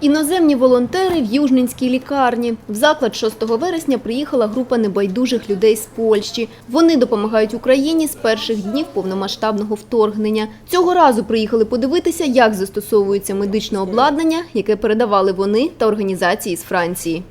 Іноземні волонтери в Южненській лікарні. В заклад 6 вересня приїхала група небайдужих людей з Польщі. Вони допомагають Україні з перших днів повномасштабного вторгнення. Цього разу приїхали подивитися, як застосовується медичне обладнання, яке передавали вони та організації з Франції.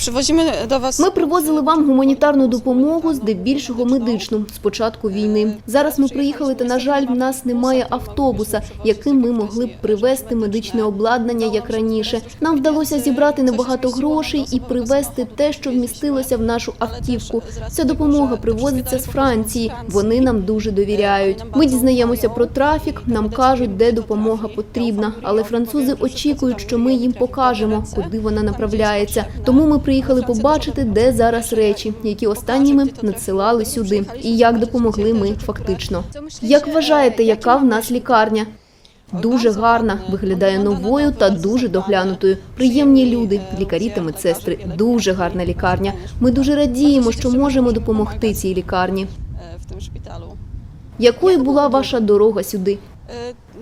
Przywozimy do Was Ми привозили вам гуманітарну допомогу, здебільшого медичну, з початку війни. Зараз ми приїхали, та, на жаль, в нас немає автобуса, яким ми могли б привезти медичне обладнання, як раніше. Нам вдалося зібрати небагато грошей і привезти те, що вмістилося в нашу автівку. Ця допомога привозиться з Франції. Вони нам дуже довіряють. Ми дізнаємося про трафік, нам кажуть, де допомога потрібна. Але французи очікують, що ми їм покажемо, куди вона направляється. Тому ми приїхали побачити, де зараз речі, які останніми надсилали сюди, і як допомогли ми фактично. Як вважаєте, яка в нас лікарня? Дуже гарна, виглядає новою та дуже доглянутою. Приємні люди, лікарі та медсестри. Дуже гарна лікарня. Ми дуже радіємо, що можемо допомогти цій лікарні. tym. Якою була ваша дорога сюди?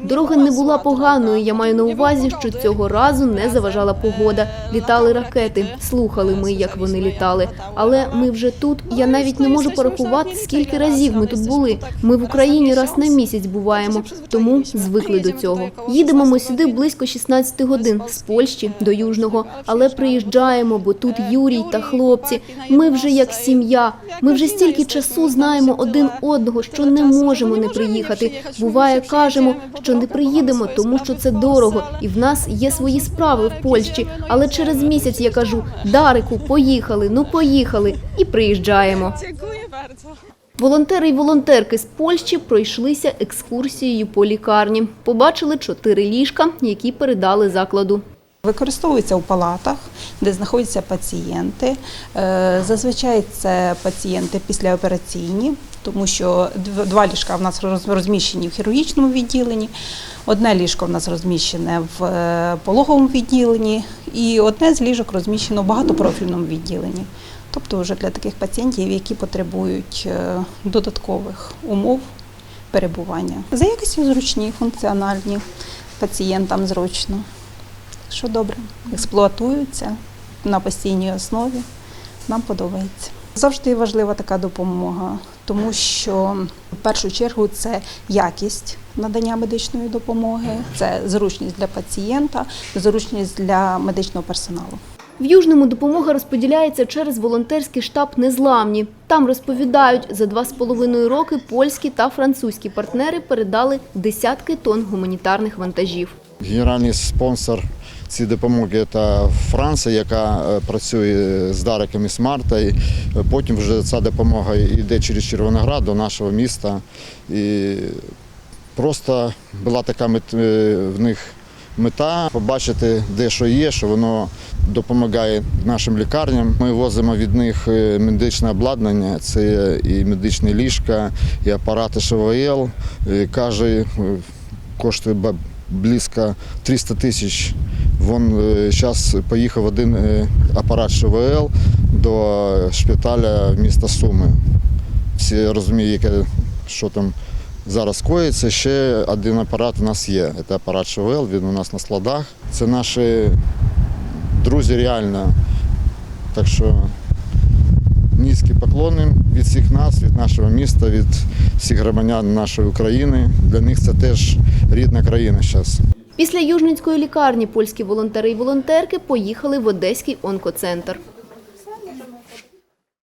Дорога не була поганою. Я маю на увазі, що цього разу не заважала погода. Літали ракети. Слухали ми, як вони літали. Але ми вже тут. Я навіть не можу порахувати, скільки разів ми тут були. Ми в Україні раз на місяць буваємо, тому звикли до цього. Їдемо ми сюди близько 16 годин з Польщі до Южного, але приїжджаємо, бо тут Юрій та хлопці. Ми вже як сім'я. Ми вже стільки часу знаємо один одного, що не можемо не приїхати. Буває, кажемо, не приїдемо, тому що це дорого, і в нас є свої справи в Польщі. Але через місяць я кажу: Дарику, поїхали, ну поїхали, і приїжджаємо. Волонтери й волонтерки з Польщі пройшлися екскурсією по лікарні. Побачили чотири ліжка, які передали закладу. Використовується у палатах, де знаходяться пацієнти. Е, Зазвичай це пацієнти післяопераційні, тому що два ліжка в нас розміщені в хірургічному відділенні, одне ліжко в нас розміщене в е, пологовому відділенні, і одне з ліжок розміщено в багатопрофільному відділенні. Тобто вже для таких пацієнтів, які потребують е, додаткових умов перебування. За якістю зручні, функціональні, пацієнтам зручно що добре, експлуатуються на постійній основі. Нам подобається. Завжди важлива така допомога, тому що в першу чергу це якість надання медичної допомоги, це зручність для пацієнта, зручність для медичного персоналу. В Южному допомога розподіляється через волонтерський штаб Незламні. Там розповідають, за два з половиною роки польські та французькі партнери передали десятки тонн гуманітарних вантажів. Генеральний спонсор цієї допомоги це Франція, яка е, працює з Дариком з Марта. І Потім вже ця допомога йде через Червоноград до нашого міста. І просто була така е, в них мета побачити, де що є, що воно допомагає нашим лікарням. Ми возимо від них е, медичне обладнання, це і медичні ліжка, і апарати ШВЛ. І Каже, коштує близько 300 тисяч. Вон зараз поїхав один е, апарат ШВЛ до шпиталя міста Суми. Всі розуміють, що там зараз коїться. Ще один апарат у нас є. Це апарат ШВЛ, він у нас на складах. Це наші друзі реально. Так що низькі поклони від всіх нас, від нашого міста, від всіх громадян нашої України. Для них це теж рідна країна зараз. Після Южницької лікарні польські волонтери і волонтерки поїхали в Одеський онкоцентр.